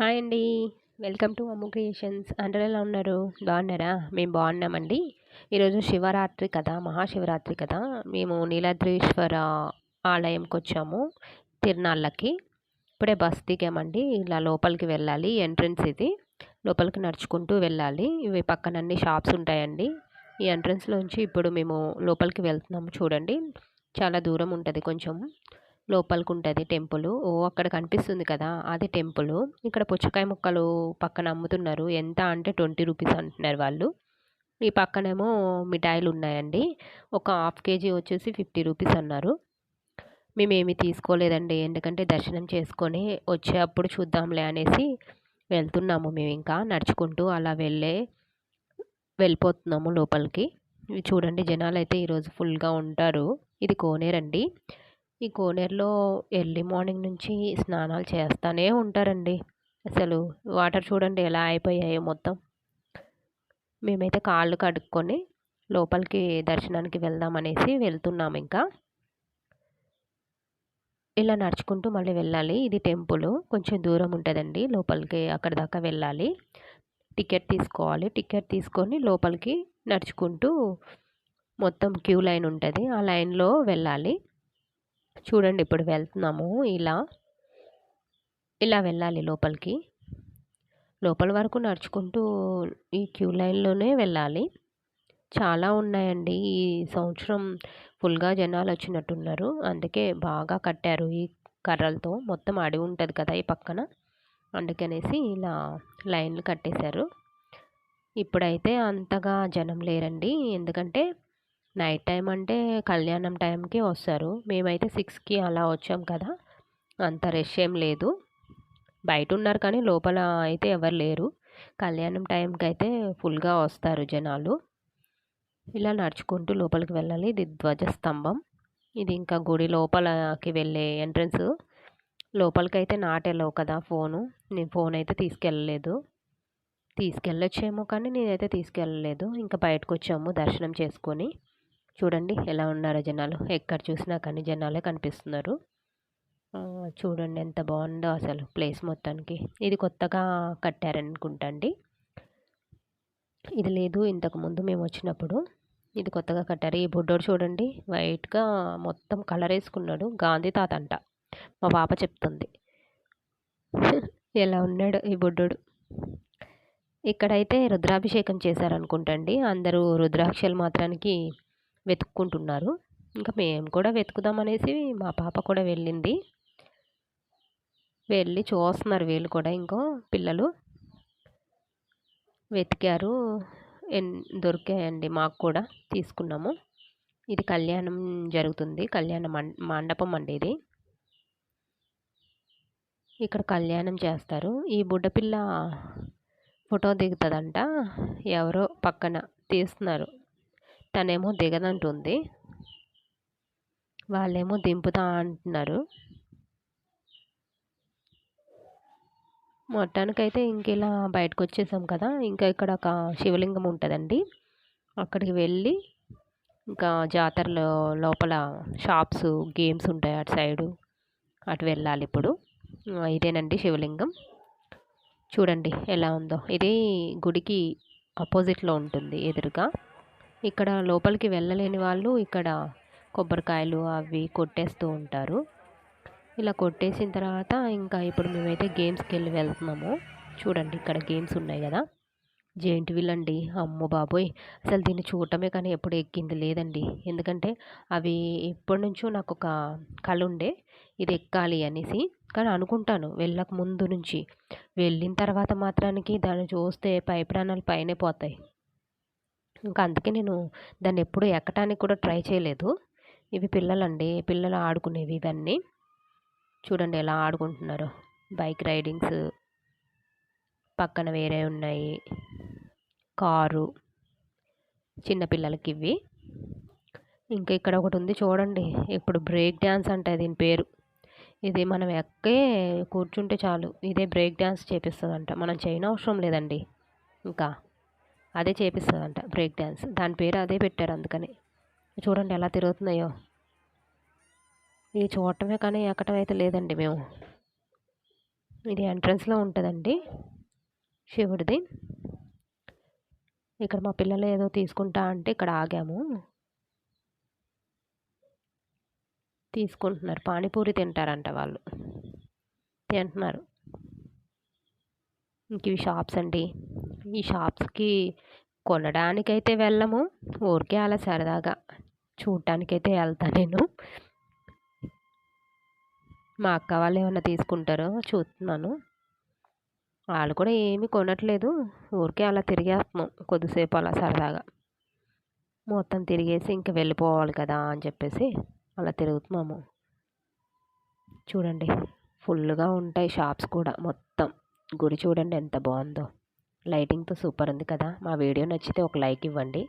Hi అండి. Welcome to Ammu creations. అందరూ ఎలా ఉన్నారు? బాగున్నారా? మేము బాగున్నామండి. ఈరోజు శివరాత్రి కదా మహాశివరాత్రి కదా. మేము నీలాద్రీశ్వర ఆలయంకి వచ్చాము తిరునాళ్ళకి. ఇప్పుడే బస్ దిగామండి. ఇలా లోపలికి వెళ్ళాలి ఎంట్రన్స్ ఇది. లోపలికి నడుచుకుంటూ వెళ్ళాలి. ఇవి పక్కన అన్ని షాప్స్ ఉంటాయండి. ఈ ఎంట్రన్స్లోంచి ఇప్పుడు మేము లోపలికి వెళ్తున్నాము చూడండి. చాలా దూరం ఉంటుంది కొంచెం. ఉంటుంది టెంపుల్. ఓ అక్కడ కనిపిస్తుంది కదా అది టెంపుల్. ఇక్కడ పుచ్చకాయ ముక్కలు పక్కన అమ్ముతున్నారు. ఎంత అంటే ట్వంటీ రూపీస్ అంటున్నారు వాళ్ళు. ఈ పక్కనేమో మిఠాయిలు ఉన్నాయండి. ఒక హాఫ్ కేజీ వచ్చేసి ఫిఫ్టీ రూపీస్ అన్నారు. మేమేమి తీసుకోలేదండి ఎందుకంటే దర్శనం చేసుకొని వచ్చేటప్పుడు చూద్దాంలే అనేసి వెళ్తున్నాము మేము ఇంకా. నడుచుకుంటూ అలా వెళ్ళే వెళ్ళిపోతున్నాము లోపలికి. చూడండి జనాలు అయితే ఈరోజు ఫుల్గా ఉంటారు. ఇది కోనేరండి. ఈ కోనేరులో ఎర్లీ మార్నింగ్ నుంచి స్నానాలు చేస్తూనే ఉంటారండి. అసలు వాటర్ చూడండి ఎలా అయిపోయాయో మొత్తం. మేమైతే కాళ్ళు కడుక్కొని లోపలికి దర్శనానికి వెళ్దామనేసి వెళ్తున్నాం ఇంకా. ఇలా నడుచుకుంటూ మళ్ళీ వెళ్ళాలి. ఇది టెంపుల్. కొంచెం దూరం ఉంటుందండి. లోపలికి అక్కడ దాకా వెళ్ళాలి. టికెట్ తీసుకోవాలి. టికెట్ తీసుకొని లోపలికి నడుచుకుంటూ మొత్తం క్యూ లైన్ ఉంటుంది. ఆ లైన్లో వెళ్ళాలి. చూడండి ఇప్పుడు వెళ్తున్నాము ఇలా. ఇలా వెళ్ళాలి లోపలికి. లోపల వరకు నడుచుకుంటూ ఈ క్యూ లైన్లోనే వెళ్ళాలి. చాలా ఉన్నాయండి. ఈ సంవత్సరం ఫుల్గా జనాలు వచ్చినట్టున్నారు. అందుకే బాగా కట్టారు ఈ కర్రలతో. మొత్తం అడవి ఉంటుంది కదా ఈ పక్కన. అందుకనేసి ఇలా లైన్లు కట్టేశారు. ఇప్పుడైతే అంతగా జనం లేరండి. ఎందుకంటే నైట్ టైం అంటే కళ్యాణం టైంకి వస్తారు. మేమైతే సిక్స్కి అలా వచ్చాం కదా అంత రష్ ఏం లేదు. బయట ఉన్నారు కానీ లోపల అయితే ఎవరు లేరు. కళ్యాణం టైంకి అయితే ఫుల్గా వస్తారు జనాలు. ఇలా నడుచుకుంటూ లోపలికి వెళ్ళాలి. ఇది ధ్వజస్తంభం ఇది ఇంకా గుడి లోపలకి వెళ్ళే ఎంట్రన్స్. లోపలికి అయితే నాటెళ్ళవు కదా ఫోను. నేను ఫోన్ అయితే తీసుకెళ్ళలేదు. తీసుకెళ్ళొచ్చేమో కానీ నేనైతే తీసుకెళ్ళలేదు. ఇంకా బయటకు వచ్చాము దర్శనం చేసుకొని. చూడండి ఎలా ఉన్నారో జనాలు. ఎక్కడ చూసినా కానీ జనాలే కనిపిస్తున్నారు. చూడండి ఎంత బాగుందో అసలు ప్లేస్ మొత్తానికి. ఇది కొత్తగా కట్టారనుకుంటా అండి. ఇది లేదు ఇంతకుముందు మేము వచ్చినప్పుడు ఇది కొత్తగా కట్టారు. ఈ బుడ్డోడు చూడండి వైట్గా మొత్తం కలర్ వేసుకున్నాడు. గాంధీ తాత అంట. మా పాప చెప్తుంది. ఎలా ఉన్నాడు ఈ బుడ్డోడు? ఇక్కడైతే రుద్రాభిషేకం చేశారనుకుంటండి అందరూ రుద్రాక్షలు మాత్రానికి వెతుక్కుంటున్నారు. ఇంకా మేము కూడా వెతుకుదాం అనేసి మా పాప కూడా వెళ్ళింది. వెళ్ళి చూస్తున్నారు వీళ్ళు కూడా ఇంకో పిల్లలు. వెతికారు. దొరికాయండి మాకు కూడా తీసుకున్నాము. ఇది కళ్యాణం జరుగుతుంది. కళ్యాణ మండపం అండి ఇది. ఇక్కడ కళ్యాణం చేస్తారు. ఈ బుడ్డపిల్ల ఫోటో దిగుతుందంట. ఎవరో పక్కన తీస్తున్నారు. తనేమో దిగదంటుంది. వాళ్ళేమో దింపుతా అంటున్నారు. మొత్తానికైతే ఇంక ఇలా బయటకు వచ్చేసాం కదా ఇంకా ఇక్కడ ఒక శివలింగం ఉంటుందండి. అక్కడికి వెళ్ళి ఇంకా జాతరలో లోపల షాప్స్ గేమ్స్ ఉంటాయి అటు సైడు అటు వెళ్ళాలి ఇప్పుడు. ఇదేనండి శివలింగం. చూడండి ఎలా ఉందో. ఇది గుడికి ఆపోజిట్లో ఉంటుంది ఎదురుగా. ఇక్కడ లోపలికి వెళ్ళలేని వాళ్ళు ఇక్కడ కొబ్బరికాయలు అవి కొట్టేస్తూ ఉంటారు. ఇలా కొట్టేసిన తర్వాత ఇంకా ఇప్పుడు మేమైతే గేమ్స్కి వెళ్ళి వెళ్తున్నాము. చూడండి ఇక్కడ గేమ్స్ ఉన్నాయి కదా. జెయింట్ వీల్ అండి అమ్మో బాబోయ్! అసలు దీన్ని చూడటమే కానీ ఎప్పుడు ఎక్కింది లేదండి. ఎందుకంటే అవి ఎప్పటి నుంచో నాకు ఒక కళ ఉండే. ఇది ఎక్కాలి అనేసి. కానీ అనుకుంటాను వెళ్ళక ముందు నుంచి. వెళ్ళిన తర్వాత మాత్రానికి దాన్ని చూస్తే పై ప్రాణాలు పైనే పోతాయి. ఇంకా అందుకే నేను దాన్ని ఎప్పుడు ఎక్కడానికి కూడా ట్రై చేయలేదు. ఇవి పిల్లలండి. పిల్లలు ఆడుకునేవి ఇవన్నీ. చూడండి ఎలా ఆడుకుంటున్నారు. బైక్ రైడింగ్స్ పక్కన వేరే ఉన్నాయి. కారు. చిన్నపిల్లలకి ఇవి. ఇంకా ఇక్కడ ఒకటి ఉంది చూడండి. ఇప్పుడు బ్రేక్ డ్యాన్స్ అంటే దీని పేరు. ఇది మనం ఎక్కే కూర్చుంటే చాలు. ఇదే బ్రేక్ డ్యాన్స్ చేపిస్తుందంట. మనం చేయనవసరం లేదండి. ఇంకా అదే చేపిస్తుందంట బ్రేక్ డ్యాన్స్ దాని పేరు అదే పెట్టారు అందుకని. చూడండి ఎలా తిరుగుతున్నాయో. ఇది చూడటమే కానీ ఎక్కడం అయితే లేదండి మేము. ఇది ఎంట్రన్స్లో ఉంటుందండి శివుడిది. ఇక్కడ మా పిల్లలు ఏదో తీసుకుంటా అంటే ఇక్కడ ఆగాము. తీసుకుంటున్నారు. పానీపూరి తింటారంట వాళ్ళు. తింటున్నారు. ఇంక ఇవి షాప్స్ అండి. ఈ షాప్స్కి కొనడానికైతే వెళ్ళము. ఊరికే అలా సరదాగా చూడటానికైతే వెళ్తాను నేను. మా అక్క వాళ్ళు ఏమైనా తీసుకుంటారో చూస్తున్నాను వాళ్ళు కూడా ఏమీ కొనట్లేదు. ఊరికే అలా తిరిగేస్తున్నాం. కొద్దిసేపు అలా సరదాగా. మొత్తం తిరిగేసి ఇంక వెళ్ళిపోవాలి కదా అని చెప్పేసి అలా తిరుగుతున్నాము. చూడండి. ఫుల్గా ఉంటాయి షాప్స్ కూడా మొత్తం. గుడి చూడండి ఎంత బాగుందో. లైటింగ్తో సూపర్ ఉంది కదా మా వీడియో నచ్చితే ఒక లైక్ ఇవ్వండి.